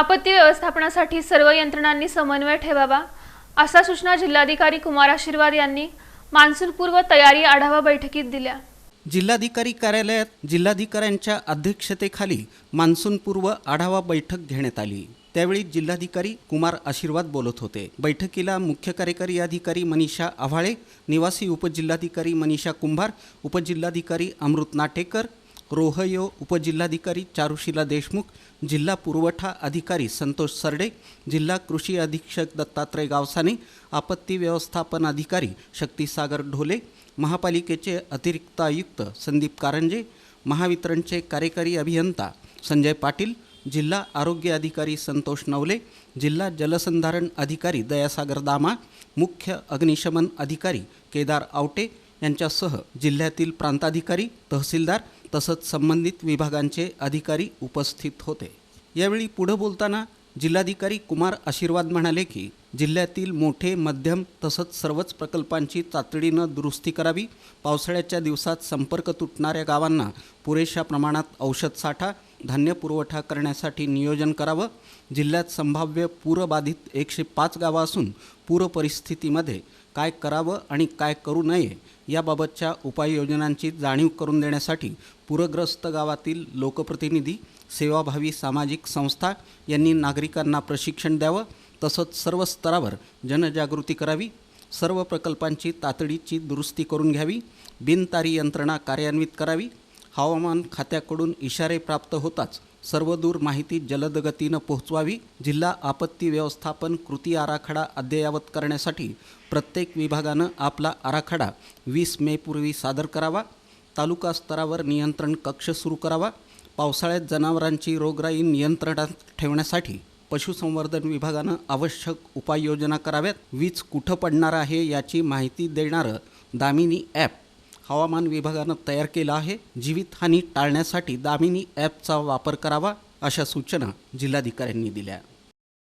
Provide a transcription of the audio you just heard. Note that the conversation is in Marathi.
आपत्ती व्यवस्थापनासाठी सर्व यंत्रणांनी समन्वय ठेवावा असा सूचना जिल्हाधिकारी कुमार आशीर्वाद यांनी मान्सूनपूर्व तयारी आढावा बैठकीत दिल्या. जिल्हाधिकारी कार्यालयात जिल्हाधिकाऱ्यांच्या अध्यक्षतेखाली मान्सूनपूर्व आढावा बैठक घेण्यात आली. त्यावेळी जिल्हाधिकारी कुमार आशीर्वाद बोलत होते. बैठकीला मुख्य कार्यकारी अधिकारी मनीषा आव्हाळे निवासी उपजिल्हाधिकारी मनीषा कुंभार उपजिल्हाधिकारी अमृत नाटेकर रोहयो उपजिल्हाधिकारी चारुशिला देशमुख जिल्हा पुरवठा अधिकारी संतोष सरडे जिल्हा कृषी अधीक्षक दत्तात्रय गावसाने आपत्ती व्यवस्थापन अधिकारी शक्तिसागर ढोले महापालिकेचे अतिरिक्त आयुक्त संदीप कारंजे महावितरणचे कार्यकारी अभियंता संजय पाटील जिल्हा आरोग्य अधिकारी संतोष नवले जिल्हा जलसंधारण अधिकारी दयासागर दामा मुख्य अग्निशमन अधिकारी केदार आवटे यांच्यासह जिल्ह्यातील प्रांताधिकारी तहसीलदार तसंच संबंधित विभागांचे अधिकारी उपस्थित होते. यावेळी पुढं बोलताना जिल्हाधिकारी कुमार आशीर्वाद म्हणाले की जिल्ह्यातील मोठे मध्यम तसंच सर्वच प्रकल्पांची तातडीनं दुरुस्ती करावी. पावसाळ्याच्या दिवसात संपर्क तुटणाऱ्या गावांना पुरेशा प्रमाणात औषध साठा धान्य पुरवठा करण्यासाठी नियोजन करावं. जिल्ह्यात संभाव्य पूरबाधित एकशे पाच गावं असून पूर परिस्थितीमध्ये काय करावं आणि काय करू नये याबाबतच्या उपाययोजनांची जाणीव करून देण्यासाठी पूरग्रस्त गावातील लोकप्रतिनिधी सेवाभावी सामाजिक संस्था यांनी नागरिकांना प्रशिक्षण द्यावं. तसंच सर्व स्तरावर जनजागृती करावी. सर्व प्रकल्पांची तातडीची दुरुस्ती करून घ्यावी. बिनतारी यंत्रणा कार्यान्वित करावी. हवामान खात्याकडून इशारे प्राप्त होताच सर्वदूर माहिती जलदगतीनं पोहोचवावी जिल्हा आपत्ती व्यवस्थापन कृती आराखडा अद्ययावत करण्यासाठी प्रत्येक विभागानं आपला आराखडा वीस मेपूर्वी सादर करावा तालुका स्तरावर नियंत्रण कक्ष सुरू करावा पावसाळ्यात जनावरांची रोगराई नियंत्रणात ठेवण्यासाठी पशुसंवर्धन विभागानं आवश्यक उपाययोजना कराव्यात. वीज कुठं पडणार आहे याची माहिती देणारं दामिनी ॲप हवामान विभागानं तयार केलं आहे. जीवितहानी टाळण्यासाठी दामिनी ॲपचा वापर करावा अशा सूचना जिल्हाधिकाऱ्यांनी दिल्या.